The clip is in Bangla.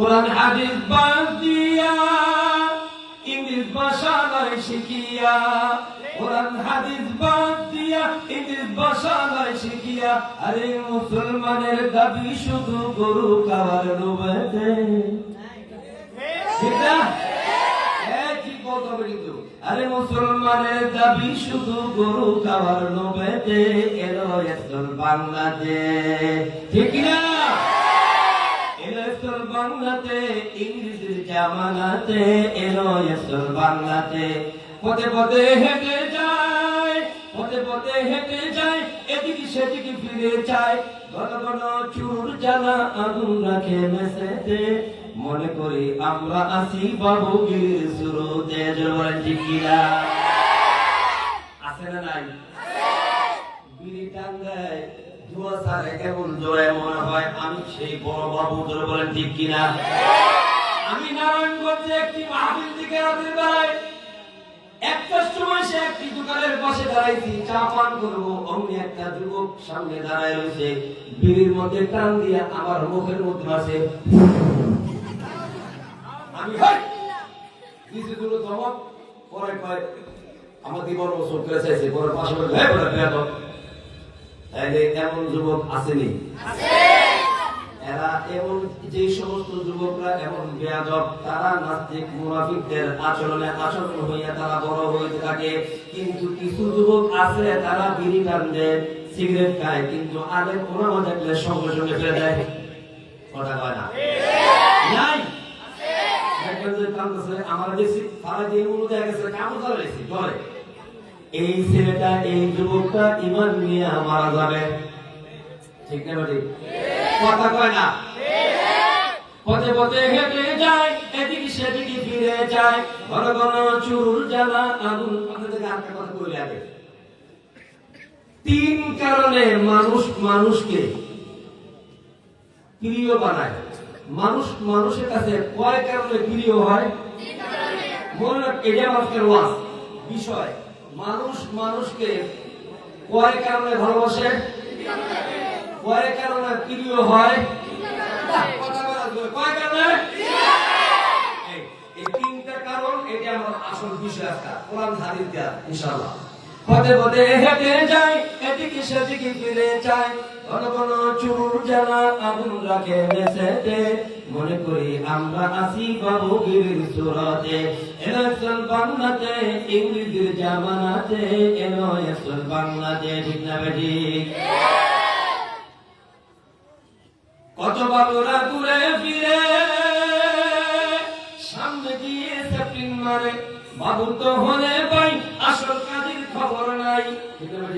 কোরআন হাদিস বাদ দিয়া ইংলিশ ভাষা নয় শিখিয়া। কোরআন হাদিস বাদ দিয়া ইংলিশ ভাষা নয় শিখিয়া। আরে মুসলমানের দাবি শুধু গরু ঠিক না? হ্যাঁ, আরে মুসলমানের দাবি শুধু গরু এলো বাংলাদেশ। ঠিক না? বাংলাতে ইংরেজির জামানাতে এলো এসল বাংলাতে। পথে পথে হেঁটে যায় পথে পথে হেঁটে যায় এদিকে সেদিকে ফিরে যায়। ঘন ঘন চুর জ্বালা আগুন রাখে মেসেতে। মনে করি আমরা আসি বাবু গির শুরুতে জোরে টিকিরা আছে না নাই? বিড়ি টাঙ্গায় সারে কেমন জোরে মনে হয়? আমি সেই বড় বাবু, জোরে বলেন ঠিক কিনা? আমি নারায়ণগঞ্জে একটি মাহফিল থেকে রাতের বেলায় একটার সময় সে একটি দোকানের পাশে দাঁড়াইছি। চা পান করব, অমনি একটা যুবক সামনে দাঁড়ায় রয়েছে। বিড়ির মধ্যে টান দিয়ে আমার মুখের মধ্যে মাসে আমি দিছে দুটো ধমক, পরে কয় আমাকে বড় ওষুধ করে চাইছে, পরে পাশে হ্যাঁ বলে এমন যুবক আসেনি। এরা এমন যে সমস্ত যুবকরা এমন বেয়াদব তারা নাস্তিক মুনাফিকদের আচরণে আচরণ হইয়া তারা বড় হইতে থাকে। কিন্তু কিছু যুবক আছে তারা বিড়ি টান সিগারেট খায় কিন্তু আগে কোনো দেখলে সঙ্গে সঙ্গে ফেলে দেয়। কথা কয় না? নাই? আমার দেখছি তারা যে দেখা গেছে কেমন ধরে লেছি ধরে। এই ছেলেটা, এই যুবকটা ইমান নিয়ে মারা যাবে। ঠিক না ঠিক কথা কয় না? পথে পথে হেঁটে যায়, এদিকে সেদিকে ফিরে যায়। ঘন ঘন চুর জ্বালা আগুন। থেকে আরেকটা কথা বলে আগে। তিন কারণে মানুষ মানুষকে প্রিয় বানায়। মানুষ মানুষের কাছে কয় কারণে প্রিয় হয়? মনে রাখ এটা ওয়াজ। বিষয়। মানুষ মানুষকে কয় কারণে ভালোবাসে? কয় কারণে প্রিয় হয়? আসল বিষয় কোরআন হাদিস দেয়া, ইনশাআল্লাহ। পদে পদে হেঁটে এদিকে সেদিকে ফিরে ঘন ঘন চুর আগুন রাখে মেসেতে মনে করি আমরা আসি বাবু গিরির সুরতে। এলো বাংলাতে, ইংরেজির জামানাতে বাংলাতে, ঠিক না বেটি? কত বাবুরা ঘুরে ফিরে, সামনে দিয়ে মারে। তো হলে পাই আসল কাজের খবর নাই, ঠিক না?